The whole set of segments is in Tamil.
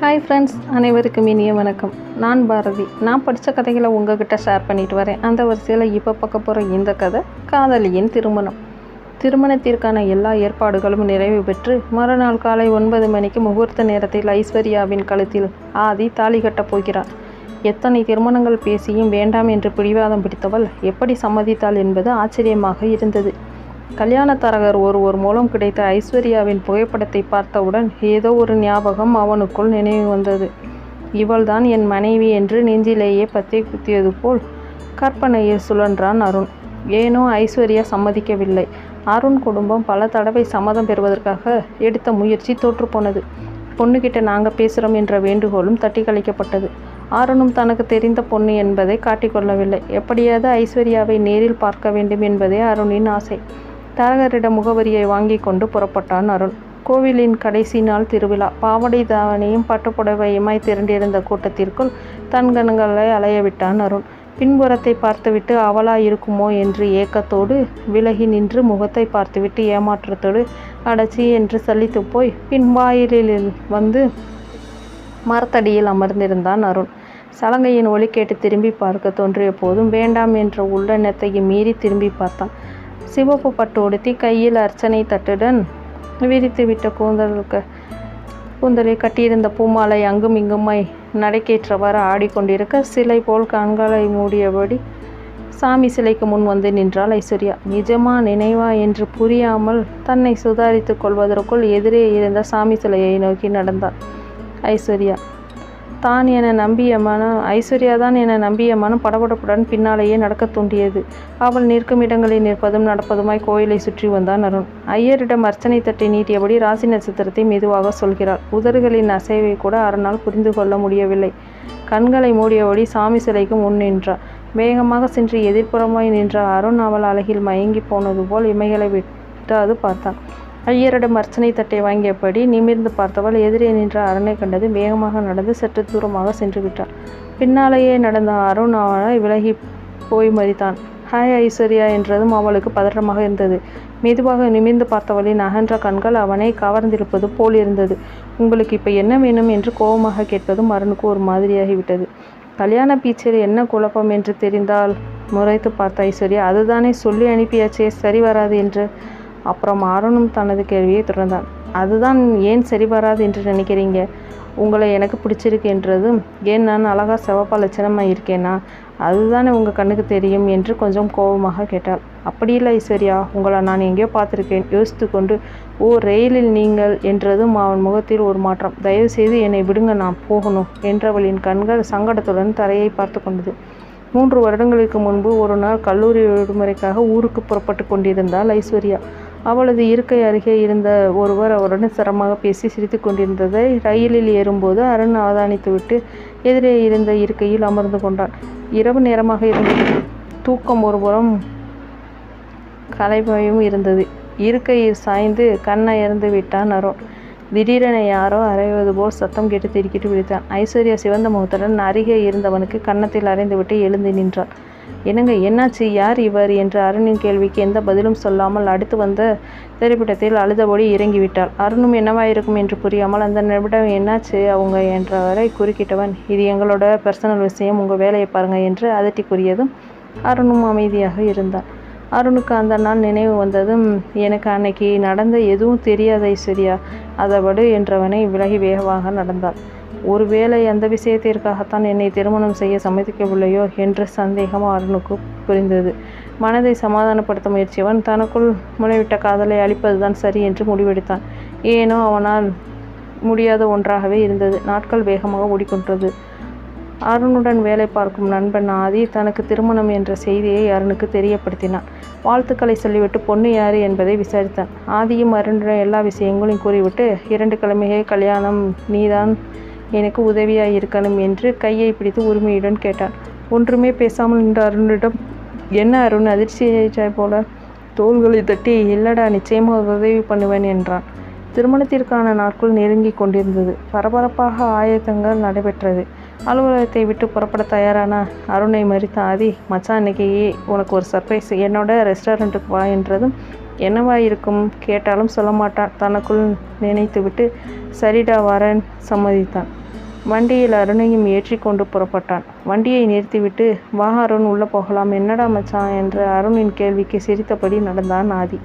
ஹாய் ஃப்ரெண்ட்ஸ் அனைவருக்கும் இனிய வணக்கம். நான் பாரதி. நான் படித்த கதைகளை உங்ககிட்ட ஷேர் பண்ணிட்டு வரேன். அந்த வரிசையில் இப்போ பார்க்க போகிற இந்த கதை காதலியின் திருமணம். திருமணத்திற்கான எல்லா ஏற்பாடுகளும் நிறைவு பெற்று மறுநாள் காலை ஒன்பது மணிக்கு முகூர்த்த நேரத்தில் ஐஸ்வர்யாவின் கழுத்தில் ஆதி தாலி கட்டப் போகிறார். எத்தனை திருமணங்கள் பேசியும் வேண்டாம் என்று பிடிவாதம் பிடித்தவள் எப்படி சம்மதித்தாள் என்பது ஆச்சரியமாக இருந்தது. கல்யாணத்தரகர் ஒருவர் மூலம் கிடைத்த ஐஸ்வர்யாவின் புகைப்படத்தை பார்த்தவுடன் ஏதோ ஒரு ஞாபகம் அவனுக்குள் நினைவு வந்தது. இவள்தான் என் மனைவி என்று நெஞ்சிலேயே பத்தை குத்தியது போல் கற்பனையில் சுழன்றான் அருண். ஏனோ ஐஸ்வர்யா சம்மதிக்கவில்லை. அருண் குடும்பம் பல தடவை சம்மதம் பெறுவதற்காக எடுத்த முயற்சி தோற்றுப்போனது பொண்ணுகிட்ட நாங்கள் பேசுகிறோம் என்ற வேண்டுகோளும் தட்டி கழிக்கப்பட்டது அருணும் தனக்கு தெரிந்த பொண்ணு என்பதை காட்டிக்கொள்ளவில்லை எப்படியாவது ஐஸ்வர்யாவை நேரில் பார்க்க வேண்டும் என்பதே அருணின் ஆசை. தரகரிடம் முகவரியை வாங்கி கொண்டு புறப்பட்டான் அருண் கோவிலின் கடைசி நாள் திருவிழா. பாவடை தாவணியும் பட்டுப்புடவையுமாய் திரண்டிருந்த கூட்டத்திற்குள் தன் கண்களை அருண் பின்புறத்தை பார்த்துவிட்டு அவளா இருக்குமோ என்று ஏக்கத்தோடு விலகி நின்று முகத்தை பார்த்துவிட்டு ஏமாற்றத்தோடு அடச்சி என்று சலித்து போய் பின்வாயிலில் வந்து மரத்தடியில் அமர்ந்திருந்தான் அருண் சலங்கையின் ஒலி கேட்டு திரும்பி பார்க்க தோன்றிய போதும் வேண்டாம் என்ற உள்ளெண்ணத்தையும் மீறி திரும்பி பார்த்தான். சிவப்பு பட்டு உடுத்தி கையில் அர்ச்சனை தட்டுடன் விரித்துவிட்ட கூந்தலுக்கு. கூந்தலை கட்டியிருந்த பூமாலை அங்கும் இங்குமாய் நடைக்கேற்றவாறு ஆடிக்கொண்டிருக்க சிலை போல் கண்களை மூடியபடி சாமி சிலைக்கு முன் வந்து நின்றாள் ஐஸ்வர்யா. நிஜமா நினைவா? என்று புரியாமல் தன்னை சுதாரித்துக் கொள்வதற்குள் எதிரே இருந்த சாமி சிலையை நோக்கி நடந்தாள் ஐஸ்வர்யா. தான் என நம்பிய மனம் ஐஸ்வர்யா தான் என நம்பிய மனம் படபடப்புடன் பின்னாலேயே நடக்கத் தூண்டியது. அவள் நிற்கும் இடங்களில் நிற்பதும் நடப்பதுமாய் கோயிலை சுற்றி வந்தான் அருண். ஐயரிடம் அர்ச்சனை தட்டை நீட்டியபடி ராசி நட்சத்திரத்தை மெதுவாக சொல்கிறாள் உதடுகளின் அசைவை கூட அருணால் புரிந்து கொள்ள முடியவில்லை. கண்களை மூடியபடி சாமி சிலைக்கு முன் நின்றார். வேகமாக சென்று எதிர்ப்புறமாய் நின்ற அருண் அவள் அழகில் மயங்கி போனது போல் இமைகளை விட்டாது பார்த்தான். ஐயரிடம் அர்ச்சனை தட்டை வாங்கியபடி நிமிர்ந்து பார்த்தவள் எதிரே நின்ற அரணை கண்டது வேகமாக நடந்து சற்று தூரமாக சென்று விட்டாள். பின்னாலேயே நடந்த அருண் அவனை விலகி போய் மறித்தான் ஹாய் ஐஸ்வர்யா என்றதும் அவளுக்கு பதற்றமாக இருந்தது. மெதுவாக நிமிர்ந்து பார்த்தவளின் அகன்ற கண்கள் அவனை கவர்ந்திருப்பது போல் இருந்தது. உங்களுக்கு இப்போ என்ன வேணும்? என்று கோபமாக கேட்பதும் அருணுக்கு ஒரு மாதிரியாகிவிட்டது. கல்யாண பீச்சில் என்ன குழப்பம்? என்று தெரிந்தால் முறைத்து பார்த்த ஐஸ்வர்யா அதுதானே சொல்லி அனுப்பியாச்சே சரி வராது என்று அப்புறம் அருணும் தனது கேள்வியை தொடர்ந்தான் அதுதான் ஏன் சரி வராது என்று நினைக்கிறீங்க? உங்களை எனக்கு பிடிச்சிருக்கு என்றதும் ஏன் நான் அழகா சிவப்பா லட்சணமாக இருக்கேனா? அதுதானே உங்கள் கண்ணுக்கு தெரியும் என்று கொஞ்சம் கோபமாக கேட்டாள். அப்படி இல்லை ஐஸ்வர்யா உங்களை நான் எங்கேயோ பார்த்துருக்கேன். யோசித்து கொண்டு ஓ ரயிலில் நீங்கள் என்றதும் அவன் முகத்தில் ஒரு மாற்றம். தயவு செய்து என்னை விடுங்க நான் போகணும் என்றவளின் கண்கள் சங்கடத்துடன் தரையை பார்த்து கொண்டது. மூன்று வருடங்களுக்கு முன்பு ஒரு நாள் கல்லூரி விடுமுறைக்காக ஊருக்கு புறப்பட்டு கொண்டிருந்தாள் ஐஸ்வர்யா. அவளது இருக்கை அருகே இருந்த ஒருவர் அவருடன் சிரமமாக பேசி சிரித்து கொண்டிருந்ததை ரயிலில் ஏறும்போது அருண் அவதானித்துவிட்டு எதிரே இருந்த இருக்கையில் அமர்ந்து கொண்டான். இரவு நேரமாக இருந்தது தூக்கம் ஒருபுறம் கலைபயும் இருந்தது. இருக்கையில் சாய்ந்து கண்ணயர்ந்து விட்டான் அருண். திடீரென யாரோ அரைவது போல் சத்தம் கேட்டு திருக்கிட்டு விழித்தான். ஐஸ்வர்யா சிவந்த முகத்துடன் அருகே இருந்தவனுக்கு கன்னத்தில் அறைந்துவிட்டு எழுந்து நின்றாள் என்னங்க என்னாச்சு? யார் இவர்? என்ற அருணின் கேள்விக்கு எந்த பதிலும் சொல்லாமல் அடுத்து வந்த திரைப்படத்தில் அழுதபடி இறங்கிவிட்டாள். அருணும் என்னவாயிருக்கும் என்று புரியாமல் அந்த நிமிடம் என்னாச்சு? அவங்க என்றவரை குறுக்கிட்டவன். இது எங்களோட பர்சனல் விஷயம். உங்கள் வேலையை பாருங்க என்று அதட்டி கூறியதும் அருணும் அமைதியாக இருந்தான் அருணுக்கு அந்த நாள் நினைவு வந்ததும் எனக்கு அன்னைக்கு நடந்த எதுவும் தெரியாத ஐஸ்வர்யா அதபடு என்றவனை விலகி வேகமாக நடந்தாள். ஒருவேளை அந்த விஷயத்திற்காகத்தான் என்னை திருமணம் செய்ய சம்மதிக்கவில்லையோ என்ற சந்தேகம் அருணுக்கு புரிந்தது. மனதை சமாதானப்படுத்த முயற்சியவன் தனக்குள் முளைவிட்ட காதலை அழிப்பதுதான் சரி என்று முடிவெடுத்தான். ஏனோ அவனால் முடியாத ஒன்றாகவே இருந்தது. நாட்கள் வேகமாக ஓடிக்கொண்டது. அருணுடன் வேலை பார்க்கும் நண்பன் ஆதி தனக்கு திருமணம் என்ற செய்தியை அருணுக்கு தெரியப்படுத்தினான். வாழ்த்துக்களை சொல்லிவிட்டு பொண்ணு யார் என்பதை விசாரித்தான். ஆதியும் அருணுடன் எல்லா விஷயங்களையும் கூறிவிட்டு இரண்டு கிழமையே கல்யாணம். நீதான் எனக்கு உதவியாக இருக்கணும் என்று கையை பிடித்து உரிமையுடன் கேட்டான். ஒன்றுமே பேசாமல் நின்ற அருணிடம் என்ன அருண் அதிர்ச்சியாய் போல? தோள்களை தட்டி இல்லடா நிச்சயமாக உதவி பண்ணுவேன் என்றான். திருமணத்திற்கான நாட்கள் நெருங்கி கொண்டிருந்தது. பரபரப்பாக ஆயத்தங்கள் நடைபெற்றது. அலுவலகத்தை விட்டு புறப்பட தயாரான அருணை மறித்த ஆதி மச்சான் இன்னைக்கு உனக்கு ஒரு சர்ப்ரைஸ் என்னோட ரெஸ்டாரண்ட்டுக்கு வா என்றதும் என்னவா இருக்கும்? கேட்டாலும் சொல்ல மாட்டான். தனக்குள் நினைத்துவிட்டு சரிடா வரேன் சம்மதித்தான். வண்டியில் அருணையும் ஏற்றி கொண்டு புறப்பட்டான். வண்டியை நிறுத்திவிட்டு வா அருண் உள்ளே போகலாம். என்னடா மச்சான் என்று அருணின் கேள்விக்கு சிரித்தபடி நடந்தான் ஆதி.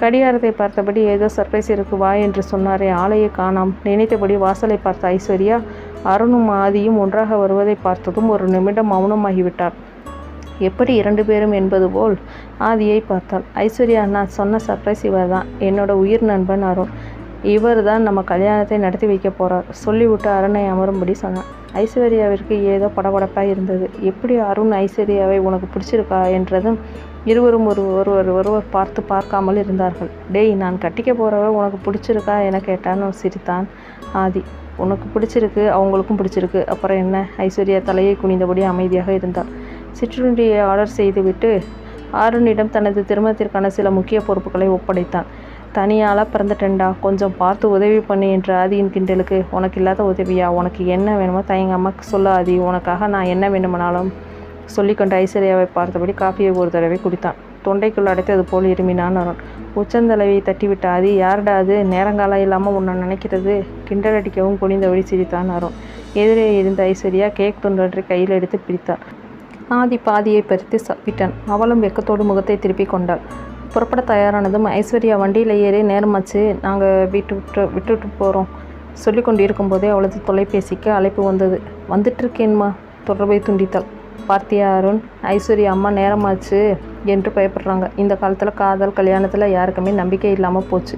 கடிகாரத்தை பார்த்தபடி ஏதோ சர்ப்ரைஸ் இருக்கு வா என்று சொன்னாரே. ஆளையை காணாம். நினைத்தபடி வாசலை பார்த்த ஐஸ்வர்யா அருணும் ஆதியும் ஒன்றாக வருவதை பார்த்ததும் ஒரு நிமிடம் மௌனமாகிவிட்டார். எப்படி இரண்டு பேரும் என்பது போல் ஆதியை பார்த்தாள். ஐஸ்வர்யா நான் சொன்ன சர்ப்ரைஸ் இவர் தான் என்னோட உயிர் நண்பன் அருண். இவர் தான் நம்ம கல்யாணத்தை நடத்தி வைக்க போகிறார் சொல்லிவிட்டு அருணை அமரும்படி சொன்னான். ஐஸ்வர்யாவிற்கு ஏதோ படபடப்பாக இருந்தது. எப்படி அருண் ஐஸ்வர்யாவை உனக்கு பிடிச்சிருக்கா என்றதும் இருவரும் ஒரு ஒருவர் ஒருவர் பார்த்து பார்க்காமல் இருந்தார்கள். டேய் நான் கட்டிக்க போகிறவ உனக்கு பிடிச்சிருக்கா என கேட்டான்னு சிரித்தான் ஆதி. உனக்கு பிடிச்சிருக்கு அவங்களுக்கும் பிடிச்சிருக்கு. அப்புறம் என்ன? ஐஸ்வர்யா தலையை குனிந்தபடி அமைதியாக இருந்தாள். சிற்றுண்டியை ஆர்டர் செய்துவிட்டு அருணிடம் தனது திருமணத்திற்கான சில முக்கிய பொறுப்புகளை ஒப்படைத்தான். தனியால் பிறந்துட்டேன்டா. கொஞ்சம் பார்த்து உதவி பண்ணு என்ற ஆதியின் கிண்டலுக்கு உனக்கு இல்லாத உதவியா? உனக்கு என்ன வேணுமோ தயங்காமல் சொல்ல ஆதி. உனக்காக நான் என்ன வேணுமானாலும் சொல்லிக்கொண்டு ஐஸ்வர்யாவை பார்த்தபடி காஃபியை ஒரு தடவை குடித்தான். தொண்டைக்குள் அடைத்தது போல் இருமினான் அருண். உச்சந்தலைவை தட்டிவிட்ட ஆதி யாருடா அது? நேரங்காலம் இல்லாமல் உன்னை நினைக்கிறது? கிண்டல் அடிக்கவும் குனிந்தபடி சிரித்தான் அருண். எதிரே இருந்த ஐஸ்வர்யா கேக் துண்டொன்றை கையில் எடுத்து பிடித்தாள் பாதி பாதியை பறித்து சாப்பிட்டான் அவளும் வெக்கத்தோடு முகத்தை திருப்பி கொண்டாள். புறப்பட தயாரானதும் ஐஸ்வர்யா வண்டியில் ஏறி நேரமாச்சு நாங்கள் வீட்டு விட்டு விட்டுட்டு போகிறோம் சொல்லி கொண்டு இருக்கும்போதே அவளது தொலைபேசிக்கு அழைப்பு வந்தது. வந்துட்டுருக்கேன்மா தொடர்பை துண்டித்தாள். பார்த்தியா அருண்? ஐஸ்வர்யா அம்மா நேரமாச்சு என்று பயப்படுறாங்க. இந்த காலத்தில் காதல் கல்யாணத்தில் யாருக்குமே நம்பிக்கை இல்லாமல் போச்சு.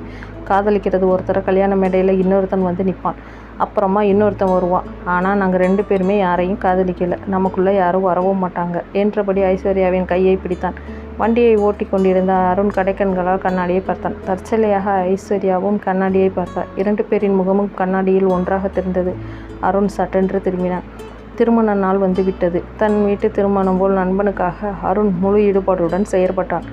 காதலிக்கிறது ஒருத்தரை கல்யாண மேடையில் இன்னொருத்தன் வந்து நிற்பான் அப்புறமா இன்னொருத்தன் வருவான். ஆனால் நாங்கள் ரெண்டு பேருமே யாரையும் காதலிக்கலை. நமக்குள்ளே யாரும் வரவும் மாட்டாங்க. என்றபடி ஐஸ்வர்யாவின் கையை பிடித்தான். வண்டியை ஓட்டி கொண்டிருந்த அருண் கடைக்கண்களால் கண்ணாடியை பார்த்தான். தற்செலையாக ஐஸ்வர்யாவும் கண்ணாடியை பார்த்தார். இரண்டு பேரின் முகமும் கண்ணாடியில் ஒன்றாக தெரிந்தது. அருண் சட்டென்று திரும்பினான். திருமண நாள் வந்துவிட்டது. தன் வீட்டு திருமணம் போல் நண்பனுக்காக அருண் முழு ஈடுபாடுடன் செயற்பட்டான்.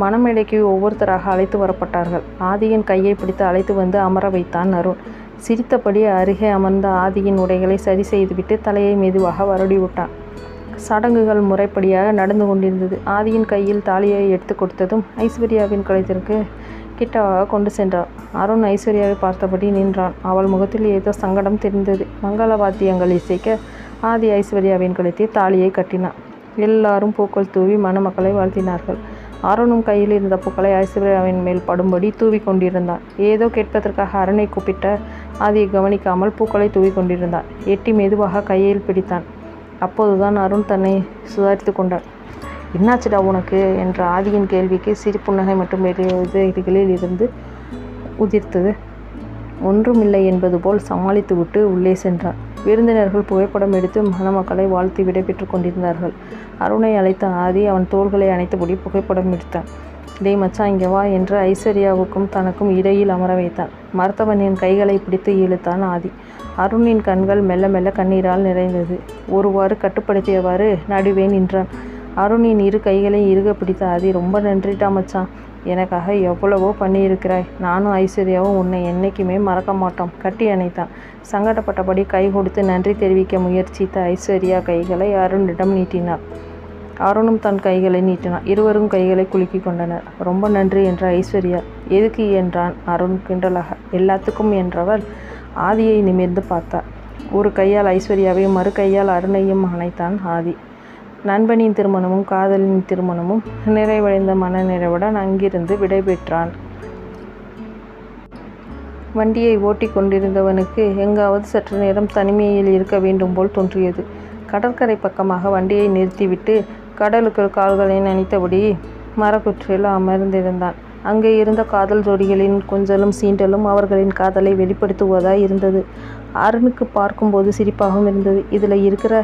மணமேடைக்கு ஒவ்வொருத்தராக அழைத்து வரப்பட்டார்கள். ஆதியின் கையை பிடித்து அழைத்து வந்து அமர வைத்தான் அருண். சிரித்தபடி அருகே அமர்ந்த ஆதியின் உடைகளை சரி செய்துவிட்டு தலையை மெதுவாக வருடி விட்டான் சடங்குகள் முறைப்படியாக நடந்து கொண்டிருந்தது. ஆதியின் கையில் தாலியை எடுத்து கொடுத்ததும் ஐஸ்வர்யாவின் கழுத்திற்கு கிட்டவாக கொண்டு சென்றார் அருண் ஐஸ்வர்யாவை பார்த்தபடி நின்றான். அவள் முகத்தில் ஏதோ சங்கடம் தெரிந்தது. மங்கள வாத்தியங்கள் இசைக்க ஆதி ஐஸ்வர்யாவின் கழுத்தில் தாலியை கட்டினான். எல்லாரும் பூக்கள் தூவி மணமக்களை வாழ்த்தினார்கள். அருணும் கையில் இருந்த பூக்களை ஐஸ்வர்யாவின் மேல் படும்படி தூவி கொண்டிருந்தான். ஏதோ கேட்பதற்காக அருணை கூப்பிட்ட ஆதியை கவனிக்காமல் பூக்களை தூவி கொண்டிருந்தான். எட்டி மெதுவாக கையில் பிடித்தான். அப்போதுதான் அருண் தன்னை சுதாரித்து கொண்டான். என்னாச்சுடா உனக்கு? என்ற ஆதியின் கேள்விக்கு சிரிப்புன்னகை புன்னகை மட்டும் இருந்து உதிர்த்தது. ஒன்றுமில்லை என்பது போல் சமாளித்துவிட்டு உள்ளே சென்றான். விருந்தினர்கள் புகைப்படம் எடுத்து மணமக்களை வாழ்த்தி விடைபெற்று கொண்டிருந்தார்கள். அருணை அழைத்த ஆதி அவன் தோள்களை அணைத்தபடி புகைப்படம் எடுத்தான். டேய் மச்சான் இங்கே வா என்று ஐஸ்வர்யாவுக்கும் தனக்கும் இடையில் அமர வைத்தான். மருத்துவனின் கைகளை பிடித்து இழுத்தான் ஆதி. அருணின் கண்கள் மெல்ல மெல்ல கண்ணீரால் நிறைந்தது. ஒருவாறு கட்டுப்படுத்தியவாறு நடுவே நின்றான். அருணின் இரு கைகளையும் இறுக பிடித்த ஆதி ரொம்ப நன்றிட்டா மச்சான். எனக்காக எவ்வளவோ பண்ணியிருக்கிறாய். நானும் ஐஸ்வர்யாவும் உன்னை என்னைக்குமே மறக்க மாட்டோம் கட்டி அணைத்தான். சங்கடப்பட்டபடி கை கொடுத்து நன்றி தெரிவிக்க முயற்சித்த ஐஸ்வர்யா கைகளை அருணிடம் நீட்டினார். அருணும் தன் கைகளை நீட்டினான். இருவரும் கைகளை குலுக்கி கொண்டனர். ரொம்ப நன்றி என்ற ஐஸ்வர்யா. எதுக்கு? என்றான் அருண் கிண்டலாக. எல்லாத்துக்கும் என்றவள் ஆதியை நிமிர்ந்து பார்த்தார் ஒரு கையால் ஐஸ்வர்யாவையும் மறு கையால் அருணையும் அணைத்தான் ஆதி. நண்பனின் திருமணமும் காதலின் திருமணமும் நிறைவடைந்த மனநிறைவுடன் அங்கிருந்து விடைபெற்றான். வண்டியை ஓட்டி கொண்டிருந்தவனுக்கு எங்காவது சற்று நேரம் தனிமையில் இருக்க வேண்டும் போல் தோன்றியது. கடற்கரை பக்கமாக வண்டியை நிறுத்திவிட்டு கடலுக்கு கால்களை நனைத்தபடி மரக்குற்றில் அமர்ந்திருந்தான். அங்கே இருந்த காதல் ஜோடிகளின் கொஞ்சலும் சீண்டலும் அவர்களின் காதலை வெளிப்படுத்துவதாய் இருந்தது. அருணுக்கு பார்க்கும்போது சிரிப்பாகவும் இருந்தது. இதில் இருக்கிற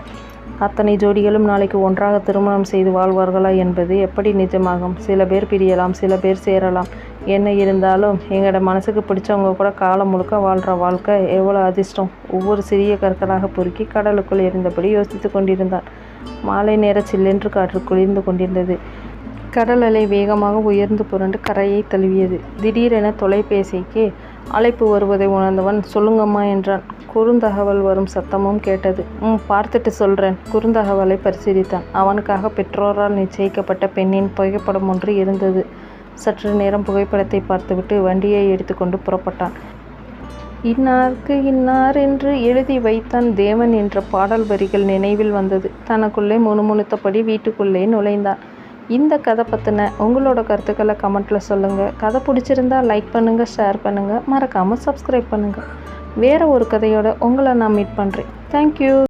அத்தனை ஜோடிகளும் நாளைக்கு ஒன்றாக திருமணம் செய்து வாழ்வார்களா என்பது எப்படி நிஜமாகும்? சில பேர் பிரியலாம் சில பேர் சேரலாம். என்ன இருந்தாலும் எங்களோட மனசுக்கு பிடிச்சவங்க கூட காலம் முழுக்க வாழ்கிற வாழ்க்கை எவ்வளோ அதிர்ஷ்டம்? ஒவ்வொரு சிறிய கற்களாக பொறுக்கி கடலுக்குள் இருந்தபடி யோசித்து கொண்டிருந்தான். மாலை நேர சில்லென்று காற்று குளிர்ந்து கொண்டிருந்தது. கடல் அலை வேகமாக உயர்ந்து புரண்டு கரையை தழுவியது. திடீரென தொலைபேசிக்கு அழைப்பு வருவதை உணர்ந்தவன் சொல்லுங்கம்மா என்றான். குறுந்தகவல் வரும் சத்தமும் கேட்டது. ம் பார்த்துட்டு சொல்கிறேன் குறுந்தகவலை பரிசீலித்தான். அவனுக்காக பெற்றோரால் நிச்சயிக்கப்பட்ட பெண்ணின் புகைப்படம் ஒன்று இருந்தது. சற்று நேரம் புகைப்படத்தை பார்த்துவிட்டு வண்டியை எடுத்துக்கொண்டு புறப்பட்டான். இன்னார்க்கு இன்னார் என்று எழுதி வைத்தான் தேவன் என்ற பாடல் வரிகள் நினைவில் வந்தது. தனக்குள்ளே முணுமுணுத்தபடி வீட்டுக்குள்ளே நுழைந்தான். இந்த கதை பற்றின உங்களோட கருத்துக்களை கமெண்ட்டில் சொல்லுங்கள் கதை பிடிச்சிருந்தா லைக் பண்ணுங்கள் ஷேர் பண்ணுங்கள் மறக்காமல் சப்ஸ்கிரைப் பண்ணுங்கள் வேறு ஒரு கதையோட உங்களை நான் மீட் பண்ணுறேன் தேங்க்யூ